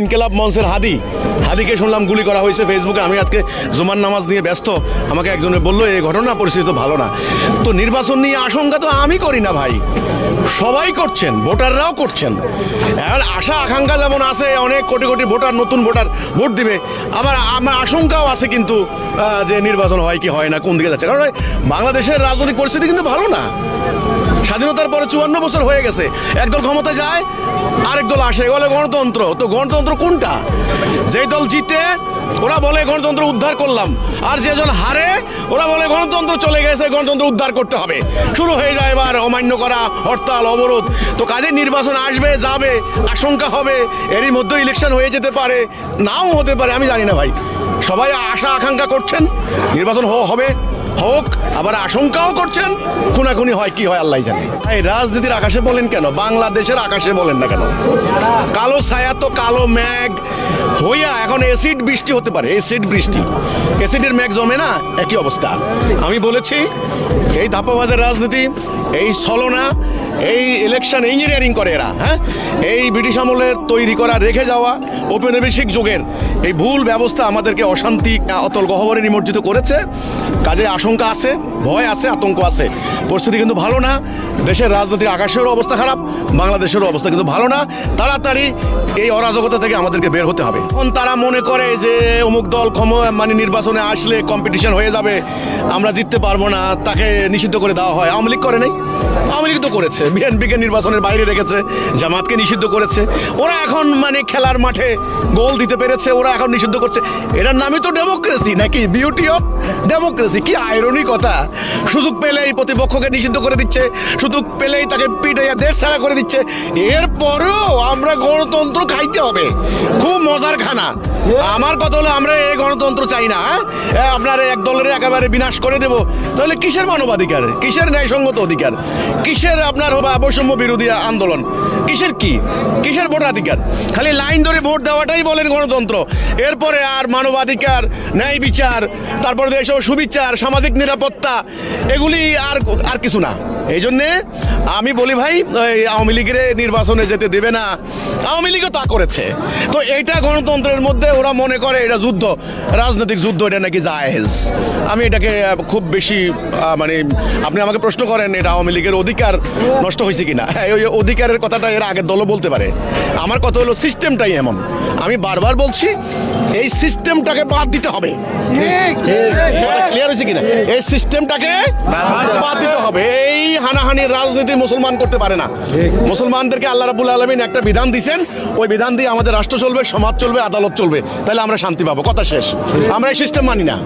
ইনকেলাব মঞ্চের হাদি। হাদিকে শুনলাম গুলি করা হয়েছে ফেসবুকে আমি আজকে জুমার নামাজ নিয়ে ব্যস্ত। আমাকে একজনে বলল, এই ঘটনা পরিস্থিতি ভালো না। তো নির্বাচন নিয়ে আশঙ্কা তো আমি করি না ভাই। সবাই করছেন, ভোটাররাও করছেন। এবার আশা, আকাঙ্ক্ষা যেমন আছে, অনেক কোটি কোটি ভোটার, নতুন ভোটার ভোট দিবে। আবার আমার আশঙ্কাও আছে কিন্তু যে নির্বাচন হয় কি হয় না, কোন দিকে যাচ্ছে। কারণ বাংলাদেশের রাজনৈতিক পরিস্থিতি কিন্তু ভালো না। স্বাধীনতার পরে চুয়ান্ন বছর হয়ে গেছে। একদল ক্ষমতায় যায়, আরেক দল আসে। বলে গণতন্ত্র। তো গণতন্ত্র কোনটা? যেই দল জিতে, ওরা বলে গণতন্ত্র উদ্ধার করলাম। আর যে দল হারে, ওরা বলে গণতন্ত্র চলে গেছে, গণতন্ত্র উদ্ধার করতে হবে। শুরু হয়ে যায় এবার অমান্য করা, হরতাল, অবরোধ। তো কাজে নির্বাচন আসবে, যাবে, আশঙ্কা হবে। এরই মধ্যে ইলেকশন হয়ে যেতে পারে, নাও হতে পারে, আমি জানি না ভাই। সবাই আশা আকাঙ্ক্ষা করছেন, নির্বাচন হবে। হোক, আবার আশঙ্কাও করছেন। খুনাখুনি হয়, কি হয় আল্লাহ জানে। এই রাজনীতির আকাশে বলেন কেন? বাংলাদেশের আকাশে বলেন না কেন? কালো ছায়া তো কালো ম্যাগ হইয়া এখন এসিড বৃষ্টি হতে পারে এসিড বৃষ্টি। এসিডের ম্যাগ জমে না? একই অবস্থা। আমি বলেছি, এই ধাপ্পাবাজের রাজনীতি, এই ছলনা, এই ইলেকশন ইঞ্জিনিয়ারিং করে এরা হ্যাঁ? এই ব্রিটিশ আমলের তৈরি করা, রেখে যাওয়া, ঔপনিবেশিক যুগের এই ভুল ব্যবস্থা আমাদেরকে অশান্তি, অতল গহ্বরে নিমজ্জিত করেছে। কাজে আশঙ্কা আছে, ভয় আছে, আতঙ্ক আছে। পরিস্থিতি কিন্তু ভালো না। দেশের রাজনৈতিক আকাশেরও অবস্থা খারাপ, বাংলাদেশেরও অবস্থা কিন্তু ভালো না। তাড়াতাড়ি এই অরাজকতা থেকে আমাদেরকে বের হতে হবে। এখন তারা মনে করে যে অমুক দল ক্ষম মানে নির্বাচনে আসলে কম্পিটিশন হয়ে যাবে, আমরা জিততে পারব না, তাকে নিষিদ্ধ করে দেওয়া হয়। আওয়ামী লীগ করে নাই? আওয়ামী লীগ তো করেছে। বিএনপিকে নির্বাচনের বাইরে রেখেছে, জামাতকে নিষিদ্ধ করেছে। ওরা এখন মানে খেলার মাঠে গোল দিতে পেরেছে, ওরা এখন নিষিদ্ধ করছে। এটার নামই তো ডেমোক্রেসি নাকি? বিউটি অফ ডেমোক্রেসি কি আয়রনি কথা? সুযোগ পেলেই প্রতিপক্ষকে নিষিদ্ধ করে দিচ্ছে, সুযোগ পেলেই তাকে পিটাইয়া দেশ ছাড়া করে দিচ্ছে। এরপরেও আমরা গণতন্ত্র খাইতে হবে। খুব মজার খানা। আমার কথা হলো আমরা এই গণতন্ত্র চাই না হ্যাঁ? আপনার এক দলের একেবারে বিনাশ করে দেব। তাহলে কিসের মানবাধিকার? কিসের ন্যায়সঙ্গত অধিকার? কিসের আপনার হবা বৈষম্য বিরোধী আন্দোলন? কিসের কি? কিসের ভোটাধিকার? খালি লাইন ধরে ভোট দেওয়াটাই বলেন গণতন্ত্র। এরপরে আর মানবাধিকার, ন্যায় বিচার, তারপরে এসব সুবিচার সামাজিক নিরাপত্তা এগুলি আর আর কিছু না। এই জন্যে আমি বলি ভাই আওয়ামী লীগের নির্বাচনে যেতে দেবে না। আওয়ামী লীগও তা করেছে। তো এইটা গণতন্ত্রের মধ্যে ওরা মনে করে এটা যুদ্ধ রাজনৈতিক যুদ্ধ এটা নাকি জায়েজ। আমি এটাকে খুব বেশি মানে আপনি আমাকে প্রশ্ন করেন এটা আওয়ামী লীগের অধিকার নষ্ট হয়েছে কিনা? হ্যাঁ ওই অধিকারের কথাটা এর আগের দলও বলতে পারে। আমার কথা হলো সিস্টেমটাই এমন। আমি বারবার বলছি এই সিস্টেমটাকে বাদ দিতে হবে। ক্লিয়ার হয়েছে কিনা? এই সিস্টেমটাকে বাদ দিতে হবে। হানাহানির রাজনীতি মুসলমান করতে পারে না। মুসলমানদেরকে আল্লাহ রাবুল আলমিন একটা বিধান দিছেন। ওই বিধান দিয়ে আমাদের রাষ্ট্র চলবে সমাজ চলবে আদালত চলবে। তাহলে আমরা শান্তি পাবো। কথা শেষ। আমরা এই সিস্টেম মানি না।